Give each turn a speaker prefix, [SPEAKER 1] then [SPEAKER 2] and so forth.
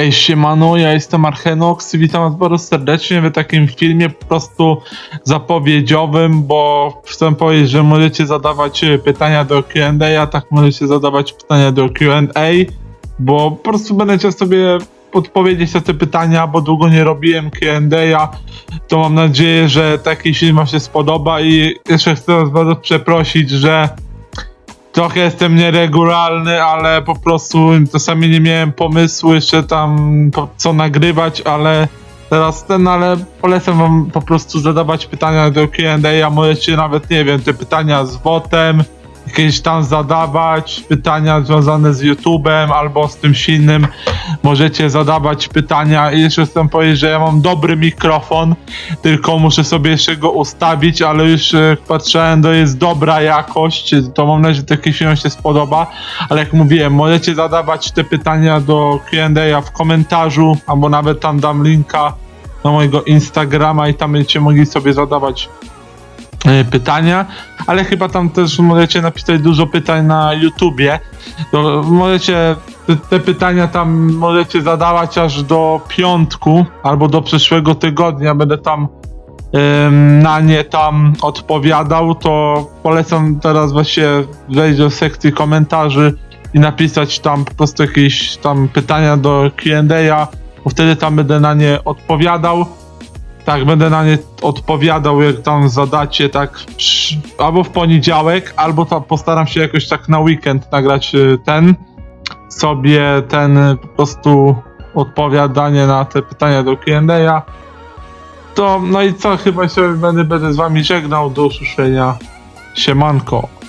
[SPEAKER 1] Hej, siemano, ja jestem Archenox i witam was bardzo serdecznie w takim filmie po prostu zapowiedziowym, bo chcę powiedzieć, że możecie zadawać e, pytania do Q&A, a tak możecie zadawać pytania do Q&A, bo po prostu będę sobie odpowiedzieć na te pytania, bo długo nie robiłem Q&A, to mam nadzieję, że taki film wam się spodoba i jeszcze chcę was bardzo przeprosić, że Trochę jestem nieregularny, ale po prostu czasami nie miałem pomysłu jeszcze tam co nagrywać, ale teraz ten, ale polecam wam po prostu zadawać pytania do Q&A, a możecie nawet, nie wiem, te pytania z botem, jakieś tam zadawać, pytania związane z YouTube'em albo z czymś innym. Możecie zadawać pytania i jeszcze chcę powiedzieć, że ja mam dobry mikrofon, tylko muszę sobie jeszcze go ustawić, ale już e, patrzyłem, to jest dobra jakość, to mam nadzieję, że taki film się spodoba, ale jak mówiłem, możecie zadawać te pytania do Q&A w komentarzu, albo nawet tam dam linka na mojego Instagrama i tam będziecie mogli sobie zadawać pytania, ale chyba tam też możecie napisać dużo pytań na YouTubie. To możecie te, pytania tam możecie zadawać aż do piątku albo do przyszłego tygodnia. Będę tam na nie tam odpowiadał, to polecam teraz właśnie wejść do sekcji komentarzy i napisać tam po prostu jakieś tam pytania do Q&A, bo wtedy tam będę na nie odpowiadał. Tak, będę na nie odpowiadał, jak tam zadacie, tak albo w poniedziałek, albo tam postaram się jakoś tak na weekend nagrać y, ten sobie ten po prostu odpowiadanie na te pytania do Q&A. To no i co, chyba się będę, będę z wami żegnał. Do usłyszenia. Siemanko.